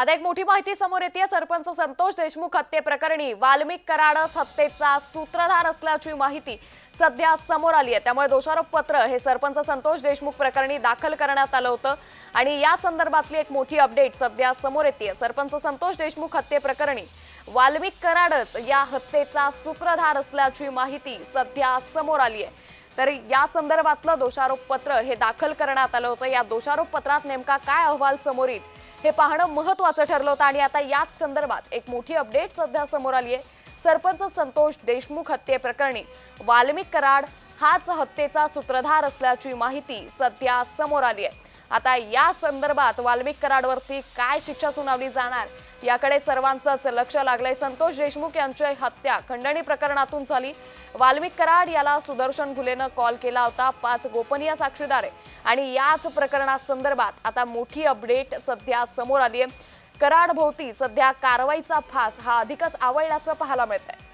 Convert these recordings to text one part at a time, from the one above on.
आता एक मोठी माहिती समोर येते सरपंच संतोष देशमुख हत्येप्रकरणी वाल्मिक कराडच हत्येचा सूत्रधार असल्याची माहिती सध्या समोर आली आहे. त्यामुळे दोषारोप पत्र हे सरपंच संतोष देशमुख प्रकरणी दाखल करण्यात आलं होतं. आणि या संदर्भातली एक मोठी अपडेट सध्या समोर येते सरपंच संतोष देशमुख हत्येप्रकरणी वाल्मिक कराडच या हत्येचा सूत्रधार असल्याची माहिती सध्या समोर आली आहे. तर या संदर्भातलं दोषारोप पत्र हे दाखल करण्यात आलं होतं. या दोषारोप पत्रात नेमका काय अहवाल समोर येईल? हे पाहणं महत्वाचं ठरलं होतं आणि आता याच संदर्भात एक मोठी अपडेट सध्या समोर आली आहे. सरपंच संतोष देशमुख हत्येप्रकरणी वाल्मिक कराड हाच हत्येचा सूत्रधार असल्याची माहिती सध्या समोर आली आहे. आता या संदर्भात वाल्मिक कराडवरती काय शिक्षा सुनावली जाणार याकडे सर्वांचंच लक्ष लागलंय. संतोष देशमुख यांची हत्या खंडणी प्रकरणातून झाली. वाल्मिक कराड याला सुदर्शन घुलेनं कॉल केला होता. पाच गोपनीय साक्षीदार. आहे आणि याच प्रकरणासंदर्भात आता मोठी अपडेट सध्या समोर आली आहे कराड भोवती सध्या कारवाईचा फास हा अधिकच आवळल्याचं पाहायला मिळत आहे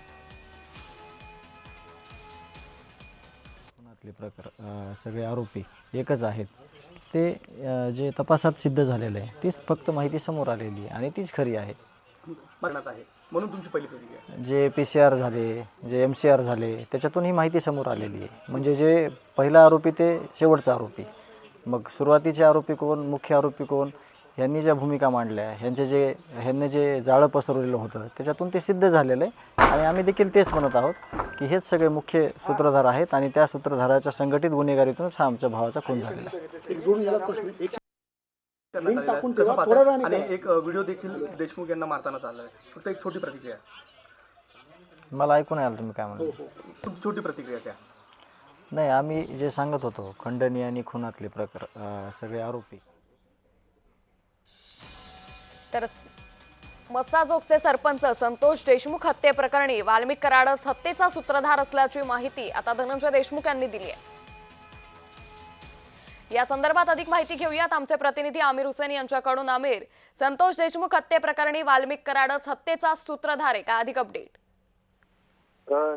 सगळे आरोपी एकच आहेत. ते जे तपासात सिद्ध झालेलं आहे तीच फक्त माहिती समोर आलेली आहे आणि तीच खरी आहे. मरणात आहे. म्हणून तुमची पहिली प्रतिक्रिया? जे पी सी आर झाले जे एम सी आर झाले त्याच्यातून ही माहिती समोर आलेली आहे. म्हणजे जे पहिला आरोपी ते शेवटचा आरोपी. मग सुरुवातीचे आरोपी कोण मुख्य आरोपी कोण ह्यांनी ज्या भूमिका मांडल्या ह्यांचे जे ह्यांनी जे जाळं पसरवलेलं होतं त्याच्यातून ते सिद्ध झालेलं आहे. आणि आम्ही देखील तेच म्हणत आहोत की हेच सगळे मुख्य सूत्रधार आहेत आणि त्या सूत्रधाराच्या संघटित गुन्हेगारीतूनच हा आमच्या भावाचा खून झालेला आहे. आणि. एक व्हिडिओ देखील देशमुख यांना मारताना चालला आहे. फक्त एक छोटी प्रतिक्रिया. मला ऐकून आलं तुम्ही काय म्हणता तुमची छोटी प्रतिक्रिया त्या नाही आम्ही जे सांगत होतो खंडणी आणि खुनातले प्रकार सगळे आरोपी. तर मसाजोगचे सरपंच संतोष देशमुख हत्येप्रकरणी वाल्मिक कराडच हत्येचा सूत्रधार असल्याची माहिती आता धनंजय देशमुख यांनी दिली आहे. या संदर्भात अधिक माहिती घेऊयात. आमचे प्रतिनिधी आमिर हुसेन यांच्याकडून. आमिर संतोष देशमुख हत्येप्रकरणी वाल्मिक कराडच हत्येचा सूत्रधार आहे का? अधिक अपडेट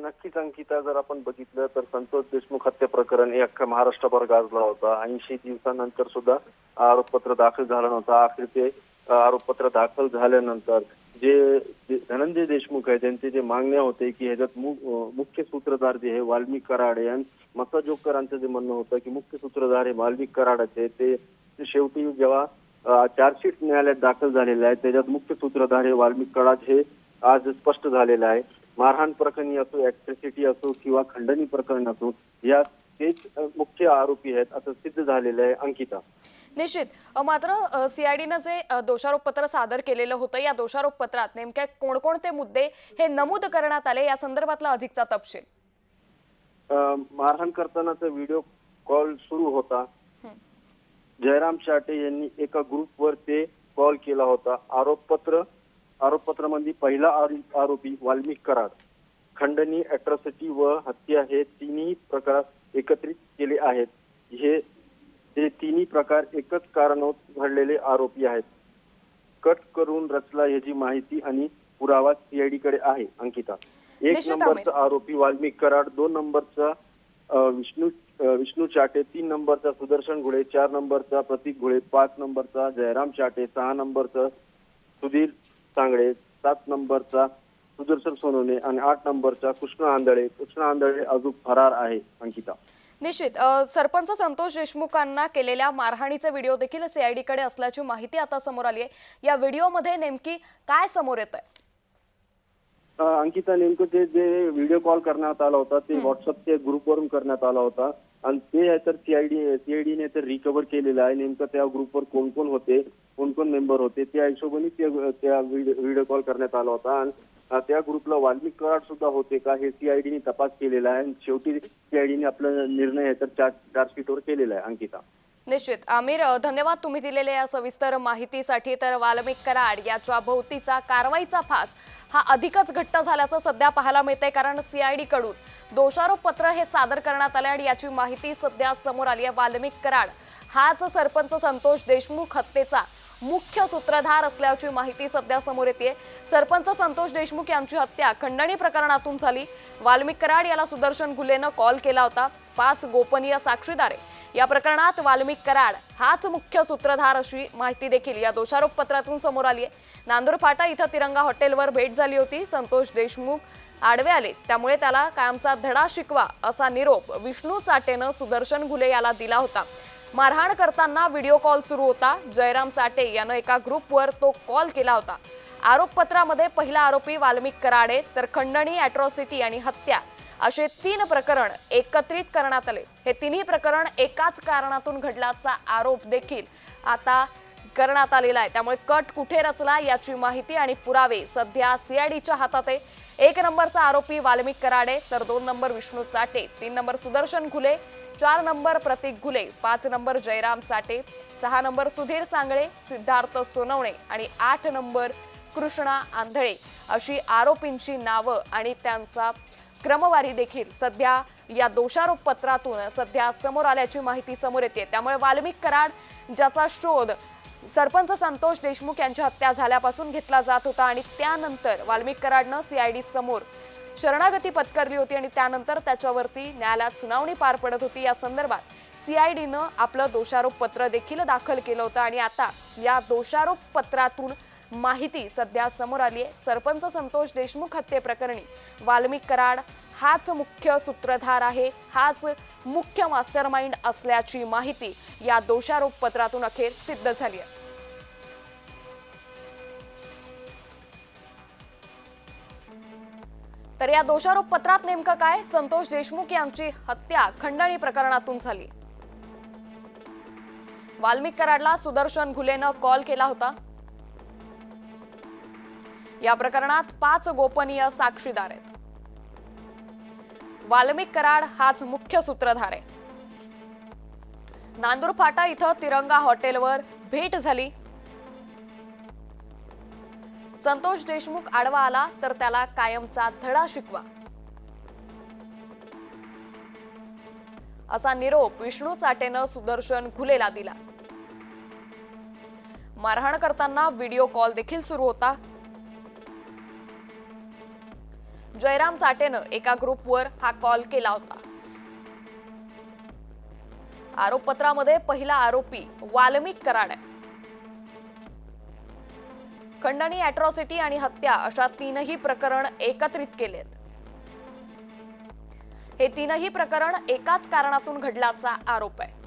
नक्कीच अंकिता जर आपण बघितलं तर संतोष देशमुख हत्या प्रकरण हे अख्खा महाराष्ट्रभर गाजला होता. ऐंशी दिवसानंतर सुद्धा आरोपपत्र दाखल झालं नव्हतं. अखेर ते आरोपपत्र दाखल झाल्यानंतर जे धनंजय देशमुख आहे त्यांचे जे मागण्या होते की ह्याच्यात मु- मुख्य सूत्रधार जे आहे वाल्मिक कराड आणि मसा जोगकरांचं जे म्हणणं होतं की मुख्य सूत्रधार हे वाल्मिक कराडाचे ते शेवटी जेव्हा चार्जशीट न्यायालयात दाखल झालेलं आहे त्याच्यात मुख्य सूत्रधार हे वाल्मिक कराड हे आज स्पष्ट झालेलं आहे. मारहाण प्रकरणी असो ऍट्रॉसिटी असो किंवा खंडणी प्रकरण असो या तेच मुख्य आरोपी आहेत असं सिद्ध झालेलं आहे अंकिता. निश्चित. अ, मात्र सीआयडीनं जे अ, दोषारोप पत्र सादर केलेलं होतं या दोषारोप पत्रात नेमक्या कोणकोणते मुद्दे हे नमूद करण्यात आले या संदर्भातला अधिकचा तपशील. मारहाण करतानाचा व्हिडिओ कॉल सुरू होता. जयराम शाटे यांनी एका ग्रुपवर ते कॉल केला होता. आरोपपत्र आरोपपत्रामध्ये पहिला आरो- आरोपी वाल्मिक कराड. खंडणी अॅट्रॉसिटी व हत्या हे तिन्ही प्रकार एकत्रित केले आहेत. हे हे तिन्ही प्रकार एकच कारणात घडलेले आरोपी आहेत. कट करून रचला याची माहिती आणि पुरावा सीआयडी कडे आहे अंकिता. एक नंबरचा आरोपी वाल्मिक कराड दोन नंबरचा विष्णू विष्णू चाटे तीन नंबरचा सुदर्शन घुळे चार नंबरचा प्रतीक घुळे पाच नंबरचा जयराम चाटे सहा नंबरचा सुधीर सांगडे सात नंबरचा सुदर्शन सोनवणे आणि आठ नंबरचा कृष्ण आंधळे. कृष्ण आंधळे अजून फरार आहे अंकिता. निश्चित. सरपंच संतोष देशमुखांना केलेल्या मारहाणीचे व्हिडिओ देखील सीआयडी कडे असल्याची माहिती आता समोर आली आहे. या व्हिडिओमध्ये नेमकी काय समोर येत आहे? अंकिता नेमकं ते जे व्हिडिओ कॉल करण्यात आला होता ते व्हॉट्सअपच्या ग्रुपवरून करण्यात आला होता. आणि ते तर सीआयडी सीआयडीने तर रिकव्हर केलेलं आहे. नेमकं त्या ग्रुपवर कोण कोण होते कोण कोण मेंबर होते त्या हिशोबाने ते त्या व्हिडिओ कॉल करण्यात आला होता. आणि त्या ग्रुपला वाल्मिक कराड सुद्धा होते का हे सीआयडीने तपास केलेला आहे. आणि शेवटी सीआयडीने आपला निर्णय आहे तर चार्ज चार्जशीटवर केलेला आहे अंकिता. निश्चित. आमिर धन्यवाद तुम्ही दिलेल्या या सविस्तर माहितीसाठी. तर वाल्मिक कराड याच्या भोवतीचा कारवाईचा फास हा अधिकच घट्ट झाल्याचं सध्या पाहायला मिळतंय कारण सीआयडी कडून दोषारोप पत्र हे सादर करण्यात आलं आणि याची माहिती सध्या समोर आली आहे. वाल्मिक कराड हाच सरपंच संतोष देशमुख हत्येचा मुख्य सूत्रधार असल्याची माहिती सध्या समोर येते सरपंच संतोष देशमुख यांची हत्या खंडणी प्रकरणातून झाली. वाल्मिक कराड याला सुदर्शन गुलेनं कॉल केला होता. पाच गोपनीय साक्षीदारे. या प्रकरणात वाल्मिक कराड हाच मुख्य सूत्रधार अशी माहिती देखील या दोषारोप पत्रातून समोर आली आहे. नांदूर फाटा इथं तिरंगा हॉटेलवर भेट झाली होती. संतोष देशमुख आडवे आले. त्यामुळे त्याला कायमचा धडा शिकवा असा निरोप विष्णू चाटेनं सुदर्शन घुले याला दिला होता. मारहाण करताना व्हिडिओ कॉल सुरू होता. जयराम चाटे यानं एका ग्रुपवर तो कॉल केला होता. आरोपपत्रामध्ये पहिला आरोपी वाल्मिक कराडे तर खंडणी अॅट्रॉसिटी आणि हत्या असे तीन प्रकरण एकत्रित करण्यात आले. हे तिन्ही प्रकरण एकाच कारणातून घडल्याचा आरोप देखील आता करण्यात आलेला आहे. त्यामुळे कट कुठे रचला याची माहिती आणि पुरावे सध्या सीआयडीच्या हातात आहे. एक नंबरचा आरोपी वाल्मिक कराडे तर दोन नंबर विष्णू चाटे तीन नंबर सुदर्शन खुले चार नंबर प्रतीक घुले पाच नंबर जयराम चाटे सहा नंबर सुधीर सांगळे सिद्धार्थ सोनवणे आणि आठ नंबर कृष्णा आंधळे. अशी आरोपींची नावं आणि त्यांचा क्रमवारी देखील सध्या या दोषारोप पत्रातून सध्या समोर आल्याची माहिती समोर येते. त्यामुळे वाल्मिक कराड ज्याचा शोध सरपंच संतोष देशमुख यांची हत्या झाल्यापासून घेतला जात होता आणि त्यानंतर वाल्मिक कराडनं सीआयडी समोर शरणागती पत्करली होती आणि त्यानंतर त्याच्यावरती न्यायालयात सुनावणी पार पडत होती. या संदर्भात सीआयडीनं आपलं दोषारोप पत्र देखील दाखल केलं होतं आणि आता या दोषारोप पत्रातून माहिती सध्या समोर आली आहे. सरपंच संतोष देशमुख हत्येप्रकरणी वाल्मिक कराड हाच मुख्य सूत्रधार आहे. हाच मुख्य मास्टर माइंड असल्याची माहिती या दोषारोप पत्रातून अखेर सिद्ध झाली आहे. तर या दोषारोप पत्रात नेमकं काय? संतोष देशमुख यांची हत्या खंडणी प्रकरणातून झाली. वाल्मिक कराडला सुदर्शन घुलेनं कॉल केला होता. या प्रकरणात पाच गोपनीय साक्षीदार आहेत. वाल्मिक कराड हाच मुख्य सूत्रधार आहे. नांदूर फाटा इथं तिरंगा हॉटेलवर भेट झाली. संतोष देशमुख आडवा आला तर त्याला कायमचा धडा शिकवा. असा निरोप विष्णू चाटेनं सुदर्शन घुलेला दिला. मारहाण करताना व्हिडिओ कॉल देखील सुरू होता. जयराम चाटेनं एका ग्रुपवर हा कॉल केला होता. आरोपपत्रामध्ये पहिला आरोपी वाल्मिक कराड आहे. खंडणी अॅट्रॉसिटी आणि हत्या अशा तीनही प्रकरण एकत्रित केलेत. हे तीनही प्रकरण एकाच कारणातून घडल्याचा आरोप आहे.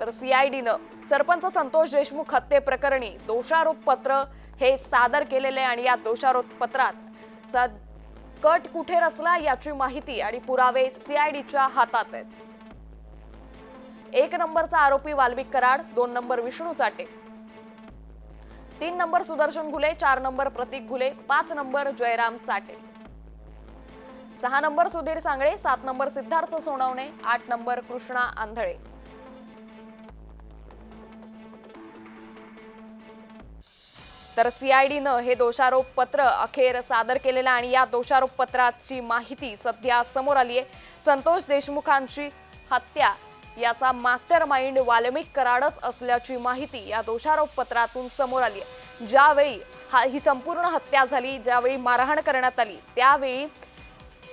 तर सीआयडीनं सरपंच संतोष देशमुख हत्ये प्रकरणी दोषारोप पत्र हे सादर केलेले आणि या दोषारोप पत्रात चा कट कुठे रचला याची माहिती आणि पुरावे सीआयडीच्या हातात आहेत. एक नंबरचा आरोपी वाल्विक कराड दोन नंबर विष्णू चाटे. तीन नंबर सुदर्शन घुले चार नंबर प्रतीक घुले पाच नंबर जयराम चाटे. सहा नंबर सुधीर सांगळे सात नंबर सिद्धार्थ सोनवणे आठ नंबर कृष्णा आंधळे. तर सीआयडीनं हे दोषारोप पत्र अखेर सादर केलेलं आणि या दोषारोप पत्राची माहिती सध्या समोर आली आहे संतोष देशमुखांची हत्या याचा मास्टर माइंड वाल्मिक कराडच असल्याची माहिती या दोषारोप पत्रातून समोर आली आहे. ज्यावेळी हा ही संपूर्ण हत्या झाली ज्यावेळी मारहाण करण्यात आली त्यावेळी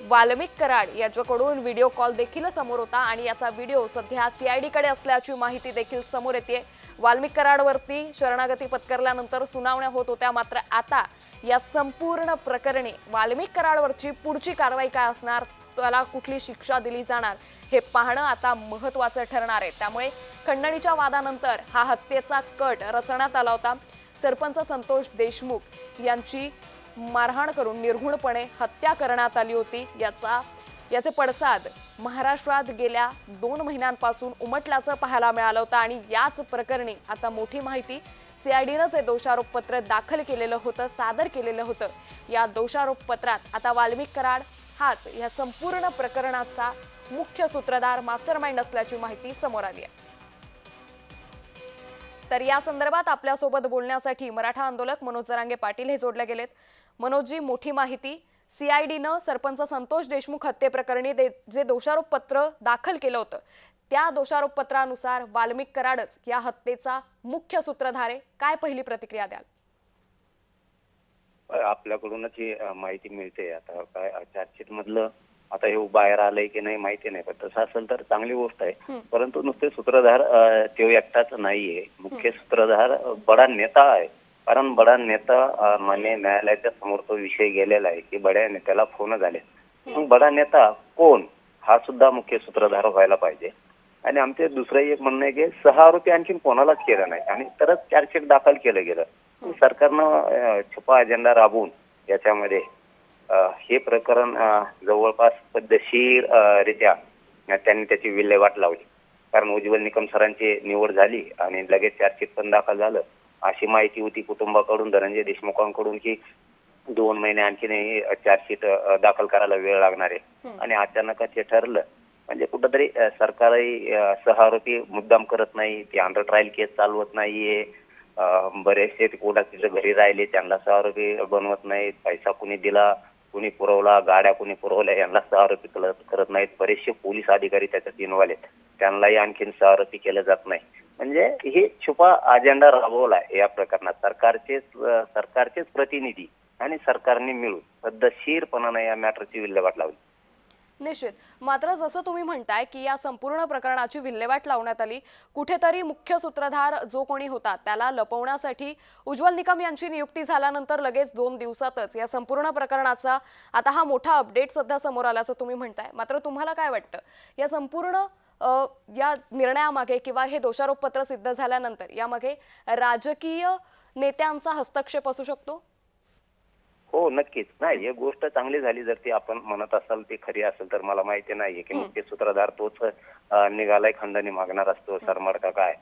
वाल्मिक कराड याच्याकडून व्हिडिओ कॉल देखील समोर होता आणि याचा व्हिडिओ सध्या सीआयडी कडे असल्याची माहिती देखील समोर येते. वाल्मिक कराडवरती शरणागती पत्करल्यानंतर सुनावण्या होत होत्या मात्र आता या संपूर्ण प्रकरणी वाल्मिक कराडवरची पुढची कारवाई काय असणार त्याला कुठली शिक्षा दिली जाणार हे पाहणं आता महत्वाचं ठरणार आहे. त्यामुळे खंडणीच्या वादानंतर हा हत्येचा कट रचण्यात आला होता. सरपंच संतोष देशमुख यांची मारहाण करून निर्घुणपणे हत्या करण्यात आली होती. याचा याचे पडसाद महाराष्ट्रात गेल्या दोन महिन्यांपासून उमटल्याचं पाहायला मिळालं होतं आणि याच प्रकरणी आता मोठी माहिती सीआयडीनं जे दोषारोपपत्र दाखल केलेलं होतं सादर केलेलं होतं. या दोषारोपपत्रात आता वाल्मिक कराड हाच या संपूर्ण प्रकरणाचा मुख्य सूत्रधार मास्टरमाइंड असल्याची माहिती समोर आली आहे. तर या संदर्भात आपल्यासोबत बोलण्यासाठी मराठा आंदोलक मनोज जरांगे पाटील हे जोडले गेलेत. मनोजजी मोठी माहिती. सीआयडीनं सरपंच संतोष देशमुख हत्येप्रकरणी दे- जे दोषारोप पत्र दाखल केलं होतं त्या दोषारोप पत्रानुसार वाल्मिक कराडच या हत्येचा मुख्य सूत्रधार आहे. काय पहिली प्रतिक्रिया द्याल? आपल्याकडूनच ही माहिती मिळते. आता काय चार्जशीट मधलं आता हे बाहेर आलंय की नाही माहिती नाही. पण तसं असेल तर चांगली गोष्ट आहे. परंतु नुसते सूत्रधार तो एकटाच नाहीये. मुख्य सूत्रधार बडा नेता आहे. कारण बडा नेता मान्य न्यायालयाच्या समोर तो विषय गेलेला आहे की बड्या नेत्याला फोन झाले मग बडा नेता कोण? हा सुद्धा मुख्य सूत्रधार व्हायला पाहिजे. आणि आमचे दुसरं एक म्हणणं आहे की सहा आरोपी आणखीन कोणालाच केलं नाही. आणि तरच चार्जशीट दाखल केलं गेलं. सरकारनं छुपा अजेंडा राबवून याच्यामध्ये हे प्रकरण जवळपास पद्धतशीर रित्या त्यांनी त्याची विल्हेवाट लावली. कारण उज्ज्वल निकम सरांची निवड झाली आणि लगेच चार्जशीट पण दाखल झालं. अशी माहिती होती कुटुंबाकडून धनंजय देशमुखांकडून की दोन महिने आणखीनही चार्जशीट दाखल करायला वेळ लागणार आहे. आणि अचानकच हे ठरलं. म्हणजे कुठंतरी सरकारही अ, सह आरोपी मुद्दाम करत नाही. ती अंडर ट्रायल केस चालवत नाहीये. बरेचसे कोर्टात तिच्या घरी राहिले त्यांना सह आरोपी बनवत नाहीत पैसा कुणी दिला कुणी पुरवला गाड्या कुणी पुरवल्या यांना सह आरोपी करत करत नाहीत. बरेचसे पोलीस अधिकारी त्याच्यात इन्व्हॉल्व आहेत. त्यांनाही आणखीन सहआरोपी केलं जात नाही. म्हणजे हे छुपा अजेंडा राबवला या प्रकरणात. सरकारचेच सरकारचेच प्रतिनिधी आणि सरकारने मिळून पद्धतशीरपणाने या मॅटरची विल्हेवाट लावली. निश्चित. मात्र जसं तुम्ही म्हणताय की या संपूर्ण प्रकरणाची विल्हेवाट लावण्यात आली कुठेतरी मुख्य सूत्रधार जो कोणी होता त्याला लपवण्यासाठी उज्ज्वल निकम यांची नियुक्ती झाल्यानंतर लगेच दोन दिवसातच या संपूर्ण प्रकरणाचा आता हा मोठा अपडेट सध्या समोर आल्याचं तुम्ही म्हणताय. मात्र तुम्हाला काय वाटतं? या संपूर्ण या निर्णयामागे किंवा हे दोषारोपपत्र सिद्ध झाल्यानंतर यामागे राजकीय नेत्यांचा हस्तक्षेप असू शकतो? हो नक्कीच. नाही ही गोष्ट चांगली झाली जर ती आपण म्हणत असाल ती खरी असेल तर मला माहिती नाहीये की मुख्य सूत्रधार तोच निघालाय खंडणी मागणार असतो सरमड का काय?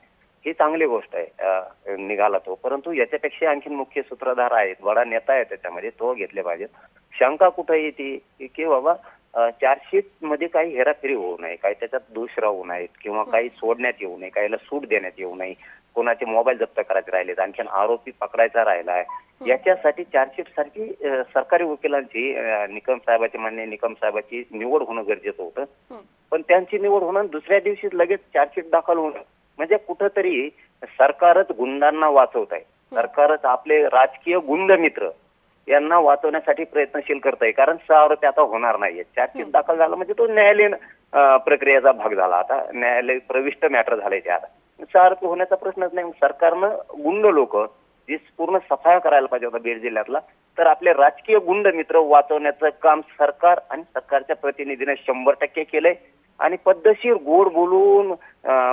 ही चांगली गोष्ट आहे निघाला तो. परंतु याच्यापेक्षा आणखीन मुख्य सूत्रधार आहेत बडा नेता आहे त्याच्यामध्ये तो घेतले पाहिजेत. शंका कुठे येते की- की बाबा चार्जशीटमध्ये काही हेराफेरी होऊ नये काही त्याच्यात दोष राहू नयेत किंवा काही सोडण्यात येऊ नये काहीला सूट देण्यात येऊ नये कोणाचे मोबाईल जप्त करायचे राहिलेत आणखीन आरोपी पकडायचा राहिलाय. याच्यासाठी चार्जशीट सारखी सरकारी वकिलांची निकम साहेबाची मान्य निकम साहेबाची निवड होणं गरजेचं होतं. पण त्यांची निवड होणं दुसऱ्या दिवशी लगेच चार्जशीट दाखल होणं. म्हणजे कुठंतरी सरकारच गुंडांना वाचवत आहे. सरकारच आपले राजकीय गुंड मित्र यांना वाचवण्यासाठी प्रयत्नशील करत आहे कारण सहा आरोपी आता होणार नाहीये. चार्जशीट दाखल झाला म्हणजे तो न्यायालयीन प्रक्रियेचा भाग झाला. आता न्यायालय प्रविष्ट मॅटर झालंय ते आता आरोपी होण्याचा प्रश्नच नाही. सरकारनं गुंड लोक जी पूर्ण सफाया करायला पाहिजे होता बीड जिल्ह्यातला तर आपले राजकीय गुंड मित्र वाचवण्याचं काम सरकार आणि सरकारच्या प्रतिनिधीने शंभर टक्के केलंय. आणि पद्धतशीर गोड बोलून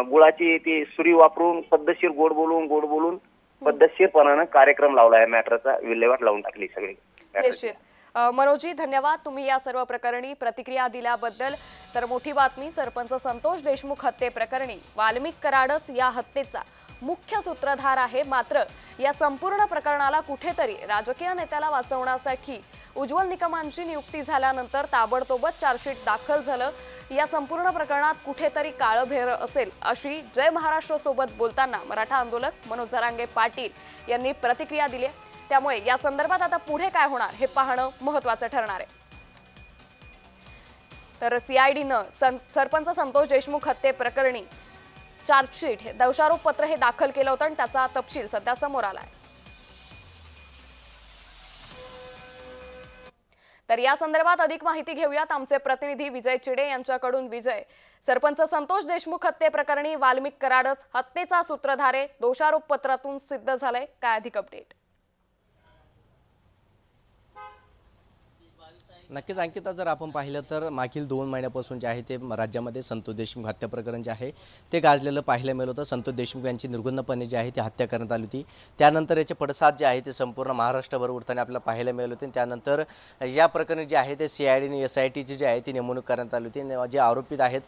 गुळाची ती सुरी वापरून पद्धतशीर गोड बोलून गोड बोलून पद्धतशीरपणानं कार्यक्रम लावला आहे मॅटरचा विल्हेवाट लावून टाकली सगळी. निश्चित. मनोजी धन्यवाद. तुम्ही या सर्व प्रकरणी प्रतिक्रिया दिल्याबद्दल. तर मोठी बातमी सरपंच संतोष देशमुख हत्ये प्रकरणी. वाल्मिक कराडच या हत्येचा मुख्य सूत्रधार आहे. मात्र या संपूर्ण प्रकरणाला कुठेतरी राजकीय नेत्याला वाचवण्यासाठी उज्ज्वल निकमांची नियुक्ती झाल्यानंतर ताबडतोबच चार्जशीट दाखल झालं. या संपूर्ण प्रकरणात कुठेतरी काळभेर असेल अशी जय महाराष्ट्र सोबत बोलताना मराठा आंदोलक मनोज जरांगे पाटील यांनी प्रतिक्रिया दिली त्यामुळे या संदर्भात आता पुढे काय होणार हे पाहणं महत्वाचं ठरणार आहे. तर सीआयडीनं सं सरपंच संतोष देशमुख हत्ये प्रकरणी चार्जशीट हे दोषारोप पत्र हे दाखल केलं होतं आणि त्याचा तपशील सध्या समोर आलाय. तर या संदर्भात अधिक माहिती घेऊयात. आमचे प्रतिनिधी विजय चिडे यांच्याकडून विजय. सरपंच संतोष देशमुख हत्ये प्रकरणी वाल्मिक कराडच हत्येचा सूत्रधारे दोषारोप पत्रातून सिद्ध झालंय. काय अधिक अपडेट नक्कीच अंकिता जर आपण पाहिलं तर मागील दोन महिन्यापासून जे आहे ते राज्यामध्ये संतोष देशमुख हत्या प्रकरण जे आहे ते गाजलेलं पाहायला मिळत होतं. संतोष देशमुख यांची निर्गुणपणे जी आहे ती हत्या करण्यात आली होती. त्यानंतर याचे पडसाद जे आहे ते संपूर्ण महाराष्ट्रभर उरताना आपल्याला पाहायला मिळाले होते. आणि त्यानंतर या प्रकरणी जे आहे ते C I D S I टीची जी आहे ती नेमणूक करण्यात आली होती. आणि जे आरोपित आहेत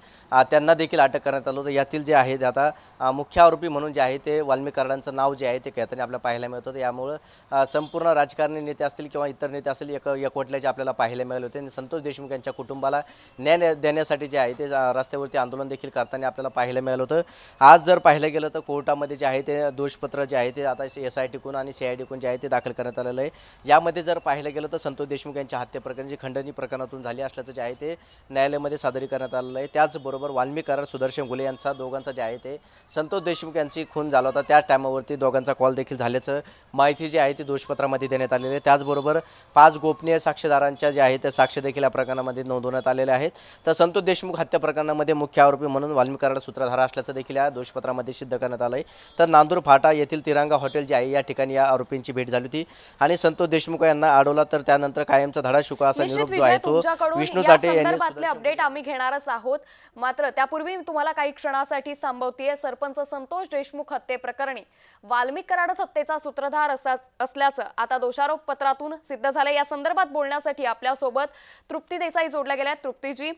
त्यांना देखील अटक करण्यात आलं होतं. यातील जे आहे ते आता मुख्य आरोपी म्हणून जे आहे ते वाल्मिक कराडांचं नाव जे आहे ते कहताना आपल्याला पाहायला मिळत होतं. यामुळं संपूर्ण राजकारणी नेते असतील किंवा इतर नेते असतील एक एकवटल्याचे आपल्याला पाहायला मिळाले होते. आणि संतोष देशमुख यांच्या कुटुंबाला न्याय देण्यासाठी जे आहे ते रस्त्यावरती आंदोलन देखील करताना आपल्याला पाहायला मिळालं होतं. आज जर पाहिलं गेलं तर कोर्टामध्ये जे आहे ते दोषपत्र जे आहे ते आता एस आय टीकून आणि सी आय टीकून जे आहे ते दाखल करण्यात आलेलं आहे. यामध्ये जर पाहिलं गेलं तर संतोष देशमुख यांच्या हत्येप्रकरणी जी खंडणी प्रकरणातून झाली असल्याचं जे आहे ते न्यायालयामध्ये सादरी करण्यात आलेलं आहे. त्याचबरोबर वाल्मिक करार सुदर्शन गुले यांचा दोघांचा जे आहे ते संतोष देशमुख यांची खून झाला होता. त्या टायमावरती दोघांचा कॉल देखील झाल्याचं माहिती जी आहे ती दोषपत्रामध्ये देण्यात आलेली आहे. त्याचबरोबर पाच गोपनीय साक्षीदारांच्या जे आहे त्या साक्ष देखील या प्रकरणामध्ये नोंदवण्यात आलेल्या आहेत. तर संतोष देशमुख हत्या प्रकरणामध्ये मुख्य आरोपी म्हणून वाल्मिक कराड सूत्रधार असल्याचं देखील या दोषपत्रामध्ये सिद्ध करण्यात आलं आहे तर नांदूर फाटा येथील तिरंगा हॉटेल जे आहे या ठिकाणी या आरोपींची भेट झाली होती. आणि संतोष देशमुख यांना अडवला तर त्यानंतर कायमचा धडा शुका असा निरोप जो आहे तो विष्णू चाटे यांनी अपडेट आम्ही घेणारच आहोत. मात्र त्यापूर्वी तुम्हाला काही क्षणासाठी संभवतीये सरपंच संतोष देशमुख हत्ये प्रकरणी. वाल्मिक कराडच हत्येचा सूत्रधार असा- असल्याचं आता दोषारोप पत्रातून सिद्ध झालं या संदर्भात बोलण्यासाठी आपल्यासोबत तृप्ती देसाई जोडल्या गेल्या. तृप्तीजी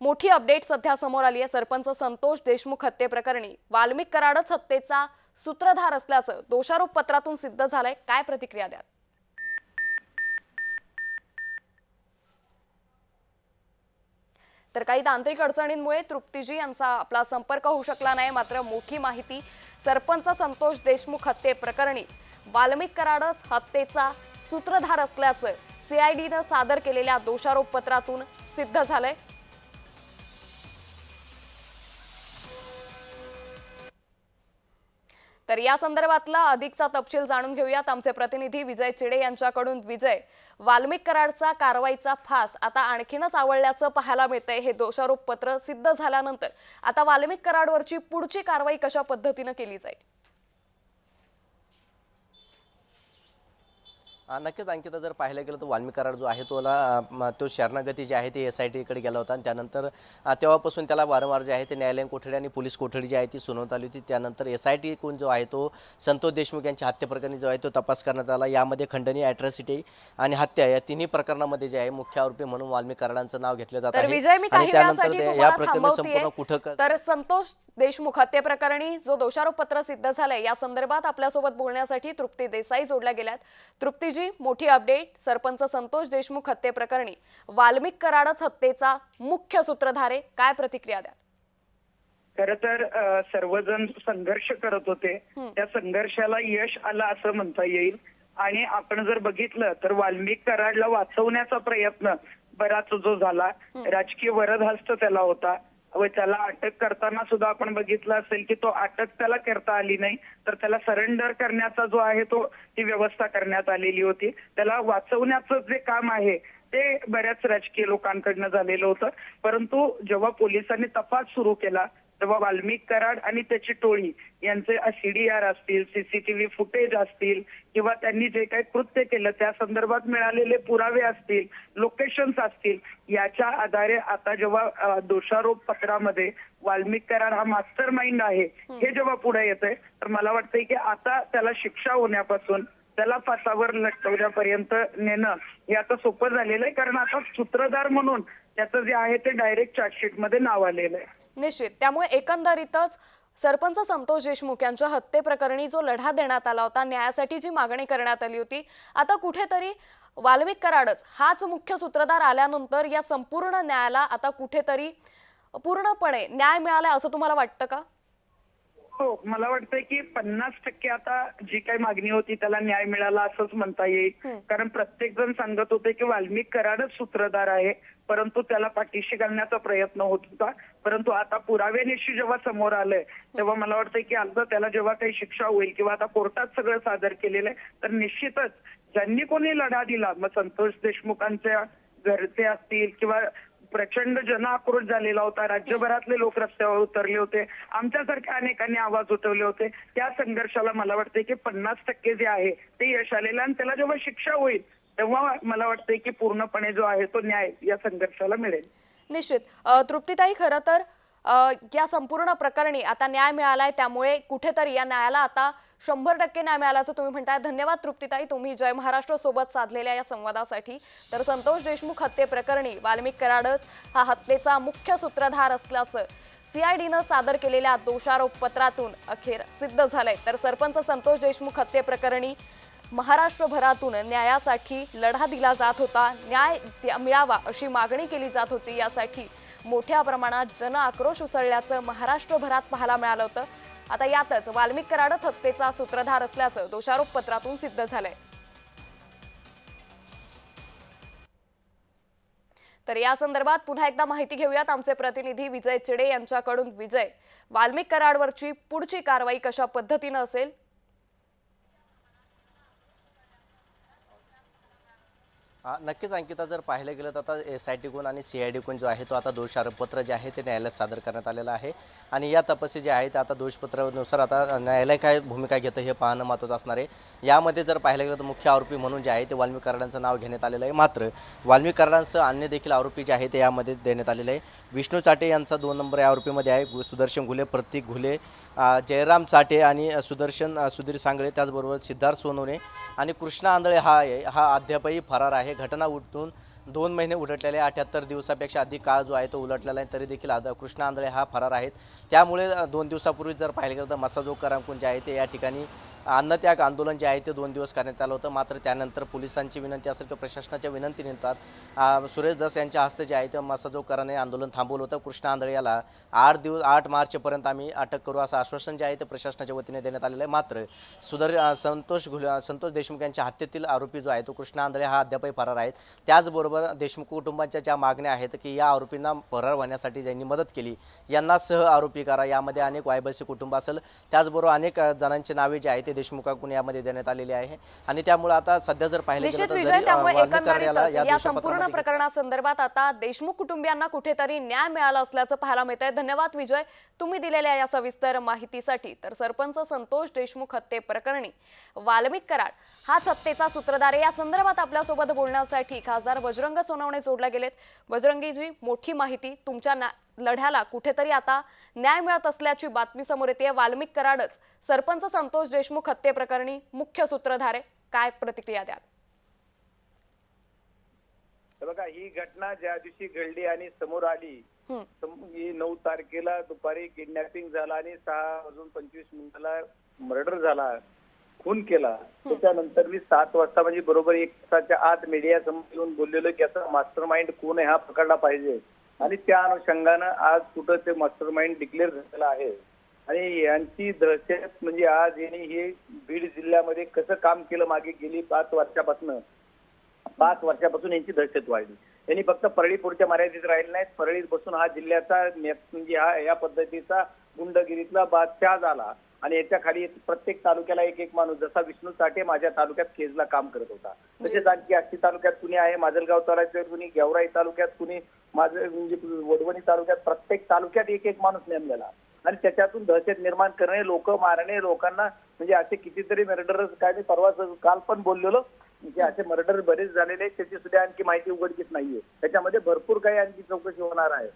मोठी अपडेट सध्या समोर आली आहे. सरपंच संतोष देशमुख हत्ये प्रकरणी वाल्मिक कराडच हत्येचा सूत्रधार असल्याचं दोषारोप पत्रातून सिद्ध झालंय. काय प्रतिक्रिया द्याल? तर काही तांत्रिक अडचणींमुळे तृप्तीजी यांचा आपला संपर्क होऊ शकला नाही. मात्र मोठी माहिती सरपंच संतोष देशमुख हत्ये प्रकरणी वाल्मिक कराडच हत्येचा सूत्रधार असल्याचं सीआयडीनं सादर केलेल्या दोषारोप पत्रातून सिद्ध झालंय. तर या संदर्भातला अधिकचा तपशील जाणून घेऊयात. आमचे प्रतिनिधी विजय चिडे यांच्याकडून विजय. वाल्मिक कराडचा कारवाईचा फास आता आणखीनच आवडल्याचं पाहायला मिळतंय. हे दोषारोप पत्र सिद्ध झाल्यानंतर आता वाल्मिक कराडवरची पुढची कारवाई कशा पद्धतीनं केली जाईल? नक्कीच अंकिता जर पाहायला गेलं तर वाल्मिक कराड जो आहे तोला तो शरणागती जे आहे ते एस आय टीकडे गेला होता. आणि त्यानंतर तेव्हापासून त्याला वारंवार जे आहे ते न्यायालयीन कोठडी आणि पोलीस कोठडी जी आहे ती सुनावत आली होती. त्यानंतर एस आय टी कोण जो आहे तो संतोष देशमुख यांच्या हत्येप्रकरणी जो आहे तो तपास करण्यात आला. यामध्ये खंडणी अॅट्रॉसिटी आणि हत्या या तिन्ही प्रकरणामध्ये जे आहे मुख्य आरोपी म्हणून वाल्मिक कराडांचं नाव घेतलं जात आणि काही त्यानंतर या प्रकरणी संपूर्ण कुठं तर संतोष देशमुख हत्ये प्रकरणी जो दोषारोप पत्र सिद्ध झालंय या संदर्भात आपल्यासोबत बोलण्यासाठी तृप्ती देसाई जोडल्या गेल्यात. तृप्तीजी मोठी अपडेट सरपंच संतोष देशमुख हत्ये प्रकरणी वाल्मिक कराडच हत्येचा मुख्य सूत्रधारे काय प्रतिक्रिया द्या खर तर सर्वजण संघर्ष करत होते. त्या संघर्षाला यश आलं असं म्हणता येईल. आणि आपण जर बघितलं तर वाल्मिक कराडला वाचवण्याचा प्रयत्न बराच जो झाला. राजकीय वरदहस्त त्याला होता. व त्याला अटक करताना सुद्धा आपण बघितलं असेल की तो अटक त्याला करता आली नाही. तर त्याला सरेंडर करण्याचा जो आहे तो ती व्यवस्था करण्यात आलेली होती. त्याला वाचवण्याचं जे काम आहे ते बऱ्याच राजकीय लोकांकडनं झालेलं होतं. परंतु जेव्हा पोलिसांनी तपास सुरू केला तेव्हा वाल्मिक कराड आणि त्याची टोळी यांचे सीडीआर असतील सीसीटीव्ही फुटेज असतील किंवा त्यांनी जे काही कृत्य केलं त्या संदर्भात मिळालेले पुरावे असतील लोकेशन्स असतील याच्या आधारे आता जेव्हा दोषारोप पत्रामध्ये वाल्मिक कराड हा मास्टर माइंड आहे हे जेव्हा पुढे येतंय तर मला वाटतंय की आता त्याला शिक्षा होण्यापासून त्याला फासावर लटकवण्यापर्यंत नेणं हे आता सोपं झालेलं आहे कारण आता सूत्रधार म्हणून त्याचं जे आहे ते डायरेक्ट चार्जशीटमध्ये नाव आलेलं आहे. निश्चित. त्यामुळे एकंदरीतच सरपंच संतोष देशमुख यांच्या हत्येप्रकरणी जो लढा देण्यात आला होता न्यायासाठी जी मागणी करण्यात आली होती आता कुठेतरी वाल्मिक कराडच हाच मुख्य सूत्रधार आल्यानंतर या संपूर्ण न्यायाला आता कुठेतरी पूर्णपणे न्याय मिळालाय असं तुम्हाला वाटतं का? हो मला वाटतंय की पन्नास टक्के आता जी काही मागणी होती त्याला न्याय मिळाला असंच म्हणता येईल. कारण प्रत्येक जण सांगत होते की वाल्मिक कराडच सूत्रधार आहे. परंतु त्याला पाठीशी घालण्याचा प्रयत्न होत होता. परंतु आता पुराव्यानिशी जेव्हा समोर आलंय तेव्हा मला वाटतंय की आता त्याला जेव्हा काही शिक्षा होईल किंवा आता कोर्टात सगळं सादर केलेलं आहे तर निश्चितच ज्यांनी कोणी लढा दिला मग संतोष देशमुखांच्या घरचे असतील किंवा प्रचंड जन आक्रोश झालेला होता राज्यभरातले लोक रस्त्यावर उतरले होते आमच्यासारख्या अनेकांनी आवाज उठवले होते त्या संघर्षाला मला वाटते की पन्नास टक्के जे आहे ते यश आलेलं आणि त्याला जेव्हा शिक्षा होईल तेव्हा मला वाटतंय की पूर्णपणे जो आहे तो न्याय या संघर्षाला मिळेल. निश्चित. तृप्तीताई खरं तर या संपूर्ण प्रकरणी आता न्याय मिळालाय त्यामुळे कुठेतरी या न्यायाला आता शंभर टक्के न्याय मिळाल्याचं तुम्ही म्हणताय. धन्यवाद तृप्तीताई तुम्ही जय महाराष्ट्र सोबत साधलेल्या या संवादासाठी. तर संतोष देशमुख हत्ये प्रकरणी वाल्मिक कराडच हा हत्येचा मुख्य सूत्रधार असल्याचं सीआयडीनं सादर केलेल्या दोषारोप पत्रातून अखेर सिद्ध झालंय. तर सरपंच संतोष देशमुख हत्ये प्रकरणी महाराष्ट्रभरातून न्यायासाठी लढा दिला जात होता. न्याय मिळावा अशी मागणी केली जात होती. यासाठी मोठ्या प्रमाणात जन आक्रोश उसळल्याचं महाराष्ट्रभरात पाहायला मिळालं होतं. आता यातच वाल्मिक कराडच हत्येचा सूत्रधार असल्याचं दोषारोप पत्रातून सिद्ध झालंय. तर या संदर्भात पुन्हा एकदा माहिती घेऊयात. आमचे प्रतिनिधी विजय चिडे यांच्याकडून विजय. वाल्मिक कराडवरची पुढची कारवाई कशा पद्धतीनं असेल? नक्कीच अंकिता जर पाहिलं गेलं तर आता एस आय टी कोण आणि सी आय डी कोण जो आहे तो आता दोष आरोपपत्र जे आहे ते न्यायालयात सादर करण्यात आलेलं आहे. आणि या तपासी जे आहे ते आता दोषपत्रानुसार आता न्यायालय काय भूमिका घेतं हे पाहणं महत्त्वाचं असणार आहे. यामध्ये जर पाहिलं गेलं तर मुख्य आरोपी म्हणून जे आहे ते वाल्मी कराडांचं नाव घेण्यात आलेलं आहे. मात्र वाल्मी कराडांसह अन्य देखील आरोपी जे आहे ते यामध्ये देण्यात आलेले आहे. विष्णू चाटे यांचा दोन नंबर या आरोपीमध्ये आहे. गु- सुदर्शन घुले प्रतीक घुले जयराम चाटे आणि सुदर्शन सुधीर सांगळे त्याचबरोबर सिद्धार्थ सोनवणे आणि कृष्णा आंधळे हा आहे. हा अद्यापही फरार आहे. घटना उठून दोन महिने उलटलेले आहे. अठ्याहत्तर दिवसापेक्षा अधिक काळ जो आहे तो उलटलेला आहे. तरी देखील आद कृष्णा आंधळे हा फरार आहेत. त्यामुळे दोन दिवसापूर्वी जर पाहिलं गेलं तर मसाजो करामकुंज आहे. ते या ठिकाणी अन्नत्याग आंदोलन जे आहे ते दोन दिवस करण्यात आलं होतं. मात्र त्यानंतर पोलिसांची विनंती असेल किंवा प्रशासनाच्या विनंतीनंतर सुरेश दस यांच्या हस्ते जे आहे ते मसाजो कराने आंदोलन थांबवलं होतं. कृष्णा आंधळे याला आठ दिवस आठ मार्चपर्यंत आम्ही अटक करू असं आश्वासन जे आहे ते प्रशासनाच्या वतीने देण्यात आलेलं आहे. मात्र सुदर संतोष घुल संतोष देशमुख यांच्या हत्येतील आरोपी जो आहे तो कृष्णा आंधळे हा अद्यापही फरार आहेत. त्याचबरोबर देशमुख कुटुंबाच्या ज्या मागण्या आहेत की या आरोपींना फरार होण्यासाठी ज्यांनी मदत केली यांना सह आरोपी करा. यामध्ये अनेक वायबसी कुटुंब असेल. त्याचबरोबर अनेक जणांची नावे जी आहेत ते देशमुखाकडून यामध्ये देण्यात आलेली आहे. आणि त्यामुळे आता सध्या जर पाहिलं या संपूर्ण प्रकरणासंदर्भात आता देशमुख कुटुंबियांना कुठेतरी न्याय मिळाला असल्याचं पाहायला मिळत आहे धन्यवाद विजय. तुम्ही दिलेल्या या सविस्तर माहितीसाठी तर सरपंच संतोष देशमुख हत्ये प्रकरणी वाल्मिक कराड हाच हत्येचा सूत्रधार आहे. या संदर्भात आपल्यासोबत बोलण्यासाठी खासदार बजरंग सोनवणे जोडला गेलेत. बजरंगीजी मोठी माहिती तुमच्या लढ्याला कुठेतरी आता न्याय मिळत असल्याची बातमी समोर येते. वाल्मिक कराडच सरपंच संतोष देशमुख हत्ये प्रकरणी मुख्य सूत्रधार आहे. काय प्रतिक्रिया द्याल? बघा ही घटना ज्या दिवशी घडली आणि समोर आली ही. नऊ तारखेला दुपारी किडनॅपिंग झाला आणि सहा वाजून पंचवीस मिनिटाला मर्डर झाला. खून केला. त्याच्यानंतर मी सात वाजता म्हणजे बरोबर एक तासाच्या आत मीडिया समोर येऊन बोललेलो की याचा मास्टर माइंड कोण आहे हा पकडला पाहिजे. आणि त्या अनुषंगानं आज कुठं ते मास्टर माइंड डिक्लेअर झालेला आहे. आणि यांची दहशत म्हणजे आज यांनी हे बीड जिल्ह्यामध्ये कसं काम केलं मागे गेली पाच वर्षापासून. पाच वर्षापासून यांची दहशत वाढली. यांनी फक्त परळीपूरच्या मर्यादित राहिले नाहीत. परळीत बसून हा जिल्ह्याचा ने- म्हणजे हा या पद्धतीचा गुंडगिरीतला बादशाह झाला. आणि याच्या खाली प्रत्येक तालुक्याला एक एक माणूस जसा विष्णू साठे माझ्या तालुक्यात केजला काम करत होता. तसेच आणखी आष्टी तालुक्यात कुणी आहे माजलगाव तालुक्यात कुणी गेवराई तालुक्यात कुणी माझं म्हणजे वडवणी तालुक्यात प्रत्येक तालुक्यात एक एक माणूस नेमलेला. आणि त्याच्यातून दहशत निर्माण करणे लोक मारणे लोकांना म्हणजे असे कितीतरी मर्डरर्स काय मी परवा काल पण बोललेलो म्हणजे असे मर्डर बरेच झालेले आहेत त्याची सुद्धा आणखी माहिती उघडकीस नाहीये. त्याच्यामध्ये भरपूर काही आणखी चौकशी होणार आहे.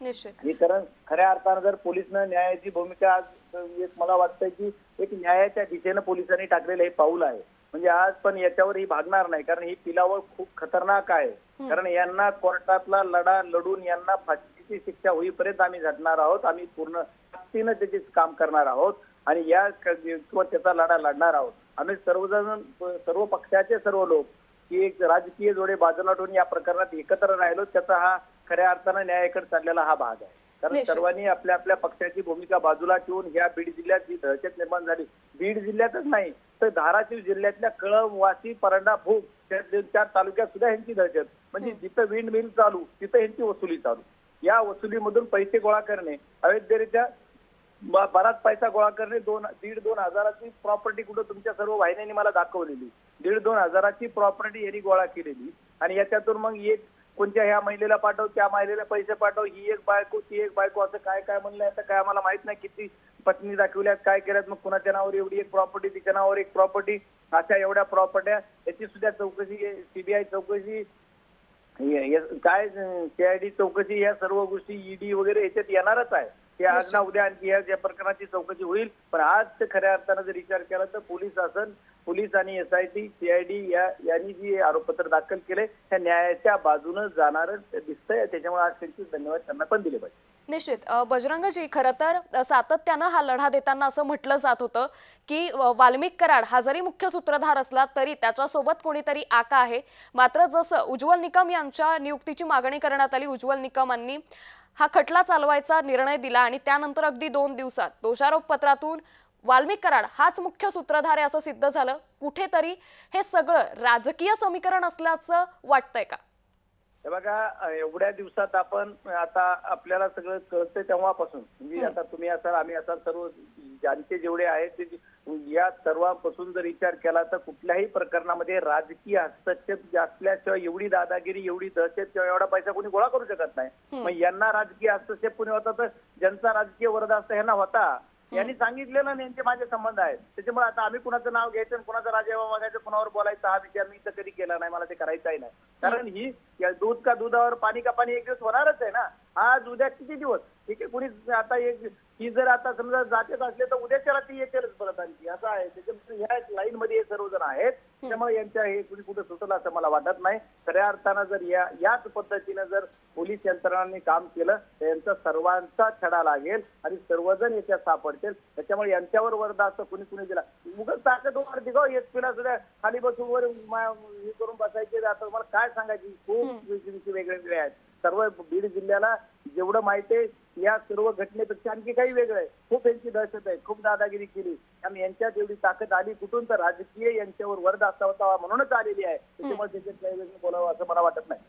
निश्चित. हे कारण खऱ्या अर्थानं जर पोलिसनं न्यायाची भूमिका आज एक मला वाटतंय की एक न्यायाच्या दिशेनं पोलिसांनी टाकलेलं हे पाऊल आहे. म्हणजे आज पण याच्यावर ही भागणार नाही कारण ही पिलावळ खूप खतरनाक आहे. कारण यांना कोर्टातला लढा लढून यांना फाशीची शिक्षा होईपर्यंत आम्ही झटणार आहोत आम्ही पूर्ण ताकदीनं त्याचे काम करणार आहोत आणि या किंवा त्याचा लढा लढणार आहोत. आम्ही सर्वजण सर्व पक्षाचे सर्व लोक की एक राजकीय जोडे बाजूला ठेवून या प्रकरणात एकत्र राहिलो त्याचा हा खऱ्या अर्थानं न्यायाकडे चाललेला हा भाग आहे. कारण. सर्वांनी आपल्या आपल्या पक्षाची भूमिका बाजूला ठेवून ह्या बीड जिल्ह्यात जी दहशत निर्माण झाली बीड जिल्ह्यातच नाही तर धाराशिव जिल्ह्यातल्या कळंब वाशी परंडा दोन चार तालुक्यात सुद्धा ह्यांची दहशत. म्हणजे जिथं विंड मिल चालू तिथं ह्यांची वसुली चालू. या वसुलीमधून पैसे गोळा करणे अवैधरित्या बराच पैसा गोळा करणे दोन दीड दोन हजाराची प्रॉपर्टी कुठं तुमच्या सर्व वाहिन्यांनी मला दाखवलेली. दीड दोन हजाराची प्रॉपर्टी यांनी गोळा केलेली. आणि याच्यातून मग एक कोणत्या ह्या महिलेला पाठव त्या महिलेला पैसे पाठव ही एक बायको ती एक बायको असं काय काय म्हणलं आता काय आम्हाला माहीत नाही किती पत्नी दाखवल्यात काय केल्यात मग कुणाच्या नावावर एवढी एक प्रॉपर्टी तिच्या नावावर एक प्रॉपर्टी अशा एवढ्या प्रॉपर्ट्या याची सुद्धा चौकशी सीबीआय चौकशी काय सीआयडी चौकशी या सर्व गोष्टी ईडी वगैरे याच्यात येणारच आहे. ते आज ना उद्या आणखी या प्रकरणाची चौकशी होईल पण आज खऱ्या अर्थानं जर विचार केला तर पोलीस असन पोलीस आणि एस आय टी सीआयडी या यांनी जी आरोपपत्र दाखल केले त्या न्यायाच्या बाजूनं जाणारच दिसतंय. त्याच्यामुळे आज त्यांचे धन्यवाद त्यांना पण दिले पाहिजे. निश्चित. बजरंगजी खरं तर सातत्यानं हा लढा देताना असं म्हटलं जात होतं की वाल्मिक कराड हा जरी मुख्य सूत्रधार असला तरी त्याच्यासोबत कोणीतरी आका आहे. मात्र जसं उज्ज्वल निकम यांच्या नियुक्तीची मागणी करण्यात आली उज्ज्वल निकमांनी हा खटला चालवायचा निर्णय दिला आणि त्यानंतर अगदी दोन दिवसात दोषारोप पत्रातून वाल्मिक कराड हाच मुख्य सूत्रधार आहे असं सिद्ध झालं. कुठेतरी हे सगळं राजकीय समीकरण असल्याचं वाटतंय का? हे बघा एवढ्या दिवसात आपण आता आपल्याला सगळं कळतंय तेव्हापासून. म्हणजे आता तुम्ही असाल आम्ही असाल सर्व ज्यांचे जेवढे आहेत ते या सर्वांपासून जर विचार केला तर कुठल्याही प्रकरणामध्ये राजकीय हस्तक्षेप असल्याशिवाय एवढी दादागिरी एवढी दहशत किंवा एवढा पैसा कोणी गोळा करू शकत नाही. मग यांना राजकीय हस्तक्षेप कोणी होता तर ज्यांचा राजकीय वरदास्त ह्यांना होता. यांनी सांगितलेलं आणि यांचे माझे संबंध आहेत. त्याच्यामुळे आता आम्ही कुणाचं नाव घ्यायचं आणि कुणाचा राजेवा मागायचं कुणावर बोलायचं हा विचार मी तर कधी केला नाही मला ते करायचाही नाही. कारण ही दूध का दुधावर पाणी का पाणी एक दिवस होणारच आहे ना. आज उद्या किती दिवस? ठीक आहे कुणी आता एक ही जर आता समजा जातेच असले तर उद्याच्याला ती येतेच परत आणखी. असं आहे. त्याच्यामुळे ह्या लाईन मध्ये हे सर्वजण आहेत. त्यामुळे यांच्या हे कुणी कुठे सुटलं असं मला वाटत नाही. खऱ्या अर्थानं जर या याच पद्धतीनं जर पोलीस यंत्रणांनी काम केलं तर यांचा सर्वांचा छडा लागेल आणि सर्वजण याच्यात सापडतील. त्याच्यामुळे यांच्यावर असं कुणी कुणी दिला? उगाच ताकद वर दिगाव एस पीला सुद्धा खाली बसून वर मा- हे करून बसायचे. आता मला काय सांगायची? खूप विषय वेगळे वेगळे आहेत सर्व बीड जिल्ह्याला जेवढं माहिती आहे या सर्व घटनेपेक्षा आणखी काही वेगळं आहे. खूप यांची दहशत आहे खूप दादागिरी केली. आणि यांच्यात एवढी ताकद आली कुठून तर राजकीय यांच्यावर वर्ध असा होता म्हणूनच आलेली आहे. त्याच्यामुळे त्याच्यात काही वेगळं बोलावं असं मला वाटत नाही.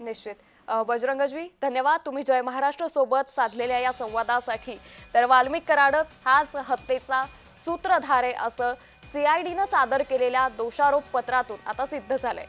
निश्चित. अ, बजरंगजवी धन्यवाद. तुम्ही जय महाराष्ट्र सोबत साधलेल्या या संवादासाठी. तर वाल्मिक कराडच हाच हत्येचा सूत्रधार आहे असं सीआयडीनं सादर केलेल्या दोषारोप पत्रातून आता सिद्ध झालंय.